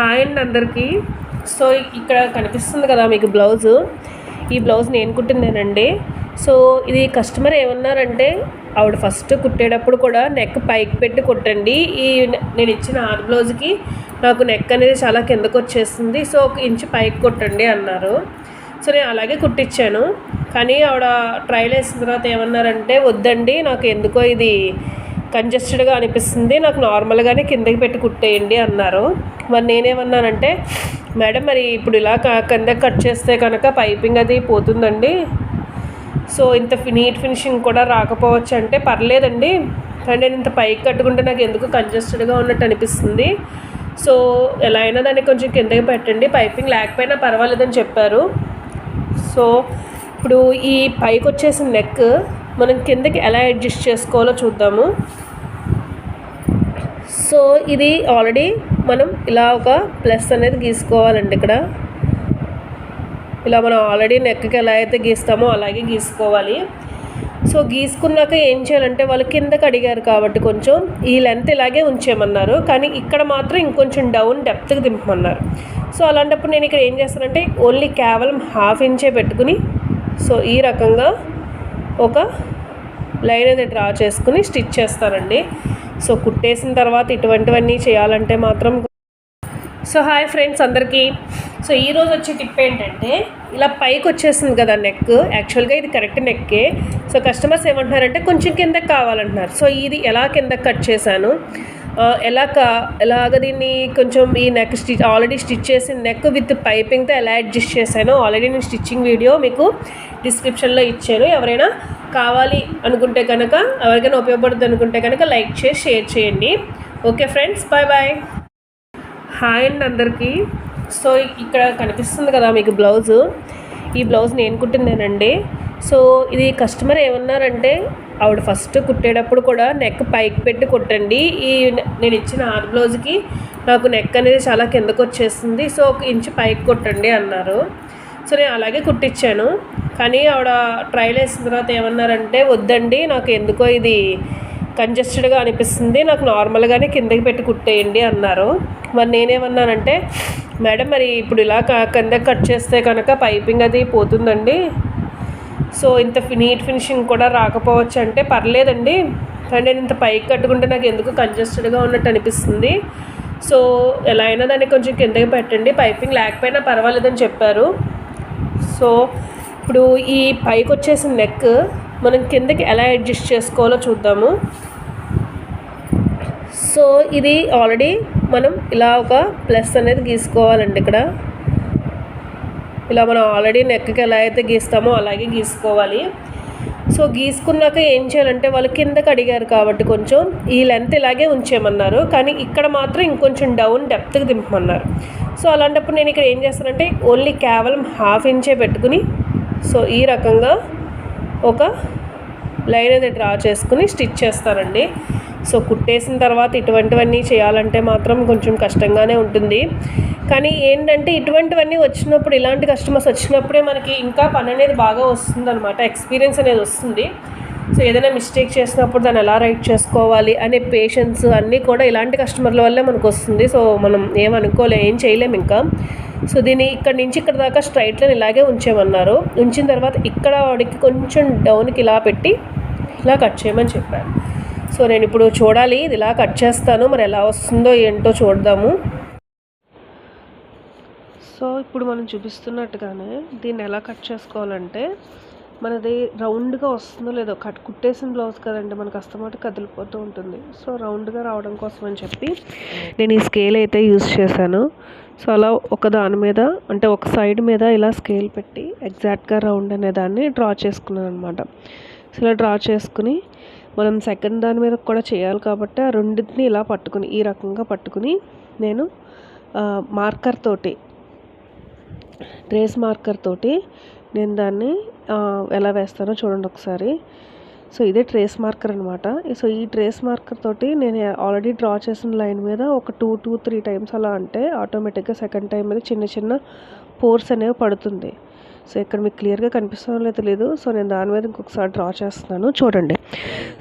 Hi అండి అందరికీ. So ఇక్కడ కనిపిస్తుంది కదా మీకు బ్లౌజు. ఈ బ్లౌజ్ నేను కుట్టిందేనండి. సో ఇది కస్టమర్ ఏమన్నారంటే ఆవిడ ఫస్ట్ కుట్టేటప్పుడు కూడా నెక్ పైకి పెట్టి కుట్టండి. ఈ నేను ఇచ్చిన ఆర్ బ్లౌజ్కి నాకు నెక్ అనేది చాలా కిందకు వచ్చేస్తుంది సో ఒక ఇంచు పైకి కుట్టండి అన్నారు. సో నేను అలాగే కుట్టించాను కానీ ఆవిడ ట్రైల్ వేసిన తర్వాత ఏమన్నారంటే వద్దండి నాకు ఎందుకో ఇది కంజెస్టెడ్గా అనిపిస్తుంది. నాకు నార్మల్గానే కిందకి పెట్టి కుట్టేయండి అన్నారు. మరి నేనేమన్నానంటే మేడం మరి ఇప్పుడు ఇలా కిందకి కట్ చేస్తే కనుక పైపింగ్ అది పోతుందండి. సో ఇంత ఫి- నీట్ ఫినిషింగ్ కూడా రాకపోవచ్చు అంటే పర్లేదండి. కానీ నేను ఇంత పైకి కట్టుకుంటే నాకు ఎందుకు కంజెస్టెడ్గా ఉన్నట్టు అనిపిస్తుంది. సో ఎలా అయినా దాన్ని కొంచెం కిందకి పెట్టండి. పైపింగ్ లేకపోయినా పర్వాలేదని చెప్పారు. సో ఇప్పుడు ఈ పైకి వచ్చేసిన నెక్ మనం కిందకి ఎలా అడ్జస్ట్ చేసుకోవాలో చూద్దాము. సో ఇది ఆల్రెడీ మనం ఇలా ఒక ప్లస్ అనేది గీసుకోవాలండి ఇక్కడ. ఇలా మనం ఆల్రెడీ నెక్కి ఎలా అయితే గీస్తామో అలాగే గీసుకోవాలి. సో గీసుకున్నాక ఏం చేయాలంటే వాళ్ళు కిందకి అడిగారు కాబట్టి కొంచెం ఈ లెంత్ ఇలాగే ఉంచేయమన్నారు. కానీ ఇక్కడ మాత్రం ఇంకొంచెం డౌన్ డెప్త్కి దింపమన్నారు. సో అలాంటప్పుడు నేను ఇక్కడ ఏం చేస్తానంటే ఓన్లీ కేవలం హాఫ్ ఇంచే పెట్టుకుని సో ఈ రకంగా ఒక లైన్ అది డ్రా చేసుకుని స్టిచ్ చేస్తానండి. సో కుట్టేసిన తర్వాత ఇటువంటివన్నీ చేయాలంటే మాత్రం సో హాయ్ ఫ్రెండ్స్ అందరికీ. సో ఈరోజు వచ్చే టిప్ ఏంటంటే ఇలా పైకి వచ్చేసింది కదా నెక్. యాక్చువల్గా ఇది కరెక్ట్ నెక్కే. సో కస్టమర్స్ ఏమంటున్నారంటే కొంచెం కిందకి కావాలంటున్నారు. సో ఇది ఎలా కిందకి కట్ చేశాను? ఎలా కా ఎలాగ దీన్ని కొంచెం ఈ నెక్ స్టిచ్ ఆల్రెడీ స్టిచ్ చేసిన నెక్ విత్ పైపింగ్తో ఎలా అడ్జస్ట్ చేశానో ఆల్రెడీ నేను స్టిచ్చింగ్ వీడియో మీకు డిస్క్రిప్షన్లో ఇచ్చాను. ఎవరైనా కావాలి అనుకుంటే కనుక ఎవరికైనా ఉపయోగపడుతుంది అనుకుంటే కనుక లైక్ చేసి షేర్ చేయండి. Okay friends bye bye. Hi అండి అందరికీ. సో ఇక్కడ కనిపిస్తుంది కదా మీకు బ్లౌజు. ఈ బ్లౌజ్ నేను కుట్టిందేనండి. సో ఇది కస్టమర్ ఏమన్నారంటే ఆవిడ ఫస్ట్ కుట్టేటప్పుడు కూడా నెక్ పైకి పెట్టి కుట్టండి. ఈ నేను ఇచ్చిన ఆర్ బ్లౌజ్కి నాకు నెక్ అనేది చాలా కిందకు వచ్చేస్తుంది సో ఒక ఇంచు పైకి కుట్టండి అన్నారు. సో నేను అలాగే కుట్టించాను కానీ ఆవిడ ట్రైల్ వేసిన తర్వాత ఏమన్నారంటే వద్దండి నాకు ఎందుకో ఇది కంజెస్టెడ్గా అనిపిస్తుంది. నాకు నార్మల్గానే కిందకి పెట్టి కుట్టేయండి అన్నారు. మరి నేనేమన్నానంటే మేడం మరి ఇప్పుడు ఇలా కిందకి కట్ చేస్తే కనుక పైపింగ్ అది పోతుందండి. సో ఇంత ఫి- నీట్ ఫినిషింగ్ కూడా రాకపోవచ్చు అంటే పర్లేదండి. కానీ నేను ఇంత పైకి కట్టుకుంటే నాకు ఎందుకు కంజెస్టెడ్గా ఉన్నట్టు అనిపిస్తుంది. సో ఎలా అయినా దాన్ని కొంచెం కిందకి పెట్టండి. పైపింగ్ లేకపోయినా పర్వాలేదని చెప్పారు. సో ఇప్పుడు ఈ పైకి వచ్చేసిన నెక్ మనం కిందకి ఎలా అడ్జస్ట్ చేసుకోవాలో చూద్దాము. సో ఇది ఆల్రెడీ మనం ఇలా ఒక ప్లస్ అనేది గీసుకోవాలండి ఇక్కడ. ఇలా మనం ఆల్రెడీ నెక్కకి ఎలా అయితే గీస్తామో అలాగే గీసుకోవాలి. సో గీసుకున్నాక ఏం చేయాలంటే వాళ్ళు కిందకి అడిగారు కాబట్టి కొంచెం ఈ లెంత్ ఇలాగే ఉంచేయమన్నారు. కానీ ఇక్కడ మాత్రం ఇంకొంచెం డౌన్ డెప్త్కి దింపమన్నారు. సో అలాంటప్పుడు నేను ఇక్కడ ఏం చేస్తానంటే ఓన్లీ కేవలం హాఫ్ ఇంచే పెట్టుకుని సో ఈ రకంగా ఒక లైన్ అది డ్రా చేసుకుని స్టిచ్ చేస్తానండి సో కుట్టేసిన తర్వాత ఇటువంటివన్నీ చేయాలంటే మాత్రం కొంచెం కష్టంగానే ఉంటుంది. కానీ ఏంటంటే ఇటువంటివన్నీ వచ్చినప్పుడు ఇలాంటి కస్టమర్స్ వచ్చినప్పుడే మనకి ఇంకా పని అనేది బాగా వస్తుంది అనమాట ఎక్స్పీరియన్స్ అనేది వస్తుంది. సో ఏదైనా మిస్టేక్ చేసినప్పుడు దాన్ని ఎలా రైట్ చేసుకోవాలి అనే పేషెన్స్ అన్నీ కూడా ఇలాంటి కస్టమర్ల వల్లే మనకు వస్తుంది. సో మనం ఏమనుకోలే ఏం చేయలేం ఇంకా. సో దీన్ని ఇక్కడ నుంచి ఇక్కడ దాకా స్ట్రైట్ లైన్ ఇలాగే ఉంచేమన్నారు ఉంచిన తర్వాత ఇక్కడ వాడికి కొంచెం డౌన్కి ఇలా పెట్టి ఇలా కట్ చేయమని చెప్పారు. సో నేను ఇప్పుడు చూడాలి ఇది ఇలా కట్ చేస్తాను మరి ఎలా వస్తుందో ఏంటో చూద్దాము. సో ఇప్పుడు మనం చూపిస్తున్నట్టుగానే దీన్ని ఎలా కట్ చేసుకోవాలంటే మనది రౌండ్గా వస్తుందో లేదో కట్ కుట్టేసిన బ్లౌజ్ కదండి మనకు అస్తమాట కదిలిపోతూ ఉంటుంది. సో రౌండ్గా రావడం కోసం అని చెప్పి నేను ఈ స్కేల్ అయితే యూజ్ చేశాను. సో అలా ఒక దాని మీద అంటే ఒక సైడ్ మీద ఇలా స్కేల్ పెట్టి ఎగ్జాక్ట్గా రౌండ్ అనే దాన్ని డ్రా చేసుకున్నాను అనమాట సో ఇలా డ్రా చేసుకుని మనం సెకండ్ దాని మీద కూడా చేయాలి కాబట్టి ఆ రెండింటిని ఇలా పట్టుకుని ఈ రకంగా పట్టుకుని నేను మార్కర్ తోటి ట్రేస్ మార్కర్ తోటి నేను దాన్ని ఎలా వేస్తానో చూడండి ఒకసారి. సో ఇదే ట్రేస్ మార్కర్ అనమాట సో ఈ ట్రేస్ మార్కర్ తోటి నేను ఆల్రెడీ డ్రా చేసిన లైన్ మీద ఒక టూ టూ త్రీ టైమ్స్ అలా అంటే ఆటోమేటిక్గా సెకండ్ టైం మీద చిన్న చిన్న పోర్స్ అనేవి పడుతుంది. సో ఇక్కడ మీకు క్లియర్గా కనిపిస్తుందో లేదో లేదు సో నేను దాని మీద ఇంకొకసారి డ్రా చేస్తున్నాను. చూడండి.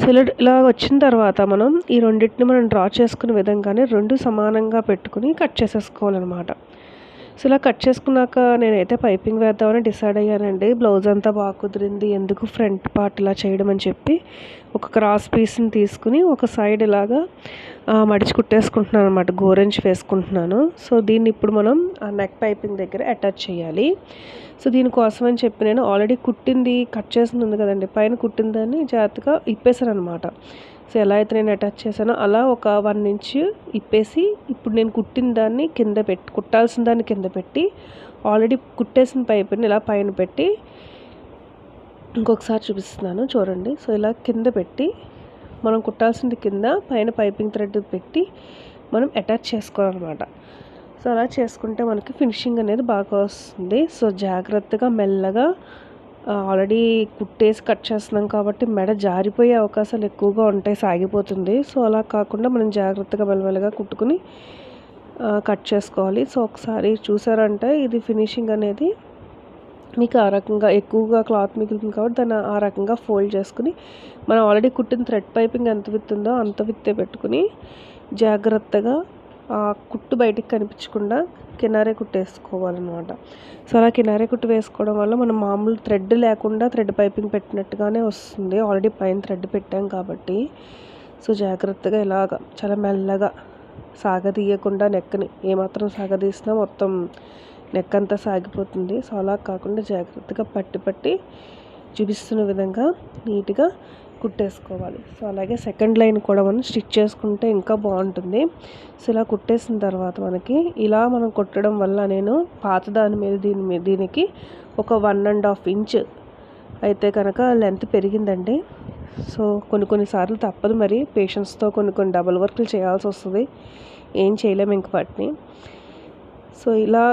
సో ఇలా ఇలా వచ్చిన తర్వాత మనం ఈ రెండింటిని మనం డ్రా చేసుకునే విధంగానే రెండు సమానంగా పెట్టుకుని కట్ చేసేసుకోవాలన్నమాట. సో ఇలా కట్ చేసుకున్నాక నేనైతే పైపింగ్ వేద్దామని డిసైడ్ అయ్యానండి. బ్లౌజ్ అంతా బాగా కుదిరింది. ఎందుకు ఫ్రంట్ పార్ట్ ఇలా చేయడం అని చెప్పి ఒక క్రాస్ పీస్ని తీసుకుని ఒక సైడ్ ఇలాగా మడిచి కుట్టేసుకుంటున్నాను అనమాట గోరెంజ్ వేసుకుంటున్నాను. సో దీన్ని ఇప్పుడు మనం ఆ నెక్ పైపింగ్ దగ్గర అటాచ్ చేయాలి. సో దీనికోసం అని చెప్పి నేను ఆల్రెడీ కుట్టింది కట్ చేసింది ఉంది కదండి. పైన కుట్టిందని జాగ్రత్తగా ఇప్పేశాను అనమాట సో ఎలా అయితే నేను అటాచ్ చేశానో. అలా ఒక వన్ ఇంచ్ ఇప్పేసి ఇప్పుడు నేను కుట్టిన దాన్ని కింద పెట్టి కుట్టాల్సిన దాన్ని కింద పెట్టి ఆల్రెడీ కుట్టేసిన పైపుని ఇలా పైన పెట్టి ఇంకొకసారి చూపిస్తున్నాను చూడండి. సో ఇలా కింద పెట్టి మనం కుట్టాల్సింది కింద పైన పైపింగ్ థ్రెడ్ పెట్టి మనం అటాచ్ చేసుకోవాలన్నమాట. సో అలా చేసుకుంటే మనకి ఫినిషింగ్ అనేది బాగా వస్తుంది. సో జాగ్రత్తగా మెల్లగా ఆల్రెడీ కుట్టేసి కట్ చేస్తున్నాం కాబట్టి మెడ జారిపోయే అవకాశాలు ఎక్కువగా ఉంటాయి సాగిపోతుంది. సో అలా కాకుండా మనం జాగ్రత్తగా మెల్లమెల్లగా కుట్టుకుని కట్ చేసుకోవాలి. సో ఒకసారి చూసారంటే ఇది ఫినిషింగ్ అనేది మీకు ఆ రకంగా ఎక్కువగా క్లాత్ మిగులుతుంది కాబట్టి దాన్ని ఆ రకంగా ఫోల్డ్ చేసుకుని మనం ఆల్రెడీ కుట్టిన థ్రెడ్ పైపింగ్ ఎంత విత్తుందో అంత విత్తే పెట్టుకుని జాగ్రత్తగా కుట్టు బయటికి కనిపించకుండా కినారే కుట్టు వేసుకోవాలన్నమాట. సో అలా కినారే కుట్టు వేసుకోవడం వల్ల మనం మామూలు థ్రెడ్ లేకుండా థ్రెడ్ పైపింగ్ పెట్టినట్టుగానే వస్తుంది. ఆల్రెడీ పైన థ్రెడ్ పెట్టాం కాబట్టి. సో జాగ్రత్తగా ఇలాగ చాలా మెల్లగా సాగదీయకుండా నెక్ని ఏమాత్రం సాగదీసినా మొత్తం నెక్ అంతా సాగిపోతుంది. సో అలా కాకుండా జాగ్రత్తగా పట్టి పట్టి చూపిస్తున్న విధంగా నీట్గా కుట్టేసుకోవాలి. సో అలాగే సెకండ్ లైన్ కూడా మనం స్టిచ్ చేసుకుంటే ఇంకా బాగుంటుంది. సో ఇలా కుట్టేసిన తర్వాత మనకి ఇలా మనం కుట్టడం వల్ల నేను పాత దాని మీద దీని మీద దీనికి ఒక వన్ అండ్ హాఫ్ ఇంచ్ అయితే కనుక లెంత్ పెరిగిందండి. సో కొన్ని కొన్నిసార్లు తప్పదు మరి. పేషెంట్స్తో కొన్ని కొన్ని డబుల్ వర్క్లు చేయాల్సి వస్తుంది. ఏం చేయలేము ఇంక వాటిని. సో ఇలా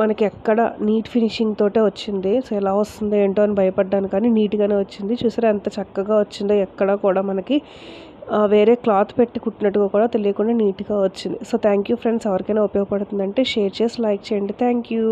మనకి ఎక్కడ నీట్ ఫినిషింగ్ తోటే వచ్చింది. సో ఎలా వస్తుందో ఏంటో అని భయపడ్డాను కానీ నీట్గానే వచ్చింది. చూసారా ఎంత చక్కగా వచ్చిందో ఎక్కడ కూడా మనకి వేరే క్లాత్ పెట్టి కుట్టినట్టుగా కూడా తెలియకుండా నీట్గా వచ్చింది. సో థ్యాంక్ యూ ఫ్రెండ్స్ ఎవరికైనా ఉపయోగపడుతుందంటే షేర్ చేసి లైక్ చేయండి. Thank you